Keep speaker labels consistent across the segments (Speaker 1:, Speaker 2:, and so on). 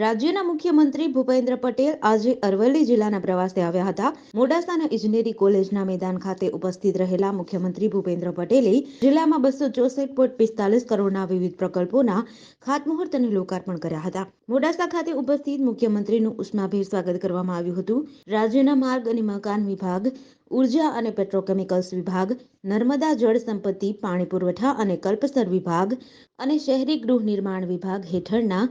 Speaker 1: રાજ્યના મુખ્યમંત્રી ભૂપેન્દ્ર પટેલ આજે અરવલ્લી જિલ્લાના પ્રવાસે આવ્યા હતા. મોડાસાના ઇજનેરી કોલેજના મેદાન ખાતે ઉપસ્થિત રહેલા મુખ્યમંત્રી ભૂપેન્દ્ર પટેલે જિલ્લામાં બસો ચોસઠ પોઈન્ટ પિસ્તાલીસ કરોડના વિવિધ પ્રકલ્પોના ખાતમુહૂર્ત અને લોકાર્પણ કર્યા હતા. મોડાસા ખાતે ઉપસ્થિત મુખ્યમંત્રીનું ઉષ્માભેર સ્વાગત કરવામાં આવ્યું હતું. રાજ્યના માર્ગ અને મકાન વિભાગ ઊર્જા અને પેટ્રોકેમિકલ્સ વિભાગ, નર્મદા જળ સંપત્તિ, પાણી પુરવઠા અને કલ્પસર વિભાગ અને શહેરી ગૃહ નિર્માણ વિભાગ હેઠળના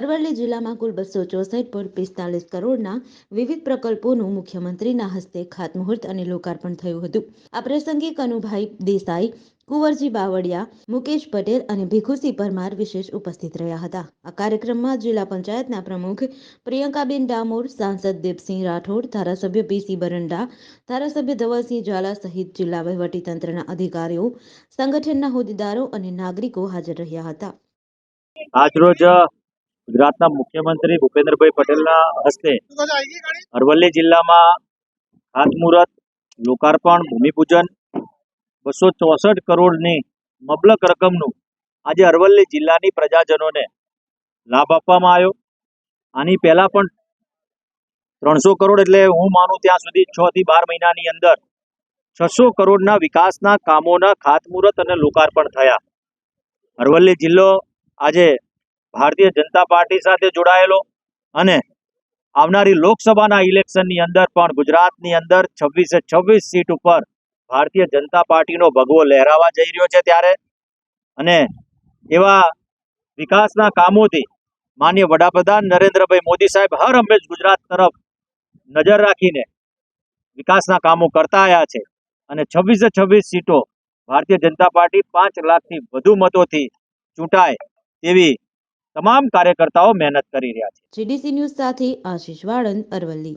Speaker 1: અરવલ્લી જિલ્લામાં કુલ બસો ચોસઠ પોઈન્ટ પિસ્તાલીસ કરોડના વિવિધ પ્રકલ્પોનું મુખ્યમંત્રીના હસ્તે ખાતમુહૂર્ત અને લોકાર્પણ થયું હતું. આ પ્રસંગે કનુભાઈ દેસાઈ કુંવરજી બાવળિયા, મુકેશ પટેલ અને ભીખુસિંહ પરમાર વિશેષ ઉપસ્થિત રહ્યા હતા. આ કાર્યક્રમમાં જિલ્લા પંચાયતના પ્રમુખ પ્રિયંકાબેન ડામોર, સાંસદ દેવસિંહ રાઠોડ, ધારાસભ્ય પીસી બરંડા, ધારાસભ્ય ધવલસિંહ ઝાલા સહિત જિલ્લા વહીવટીતંત્રના અધિકારીઓ, સંગઠનના હોદ્દેદારો અને નાગરિકો હાજર રહ્યા હતા.
Speaker 2: આજરોજ ગુજરાતના મુખ્યમંત્રી ભૂપેન્દ્રભાઈ પટેલના હસ્તે અરવલ્લી જિલ્લામાં ખાતમુહૂર્ત, લોકાર્પણ, ભૂમિપૂજન બસો ચોસઠ કરોડની મબલક રકમનું આજે અરવલ્લી જિલ્લાની પ્રજાજનોને લાભ આપવામાં આવ્યો. આની પહેલા પણ ત્રણસો કરોડ એટલે હું માનું ત્યાં સુધી છ થી બાર મહિનાની અંદર છસો કરોડના વિકાસના કામોના ખાતમુહૂર્ત અને લોકાર્પણ થયા. અરવલ્લી જિલ્લો આજે ભારતીય જનતા પાર્ટી સાથે જોડાયેલો અને આવનારી લોકસભાના ઇલેક્શનની અંદર પણ ગુજરાતની અંદર છવ્વીસે છવ્વીસ સીટ ઉપર ભારતીય જનતા પાર્ટીનો ભગવો લહેરાવા જઈ રહ્યો છે ત્યારે. અને એવા વિકાસના કામોથી માન્ય વડાપ્રધાન નરેન્દ્રભાઈ મોદી સાહેબ હર હંમેશ ગુજરાત તરફ નજર રાખીને વિકાસના કામો કરતા આવ્યા છે. અને છવ્વીસે છવ્વીસ સીટો ભારતીય જનતા પાર્ટી પાંચ લાખથી વધુ મતોથી ચૂંટાય તેવી તમામ કાર્યકર્તાઓ મહેનત કરી રહ્યા છે.
Speaker 1: જીડીસી ન્યૂઝ સાથે આશીષ વાળંદ અરવલ્લી.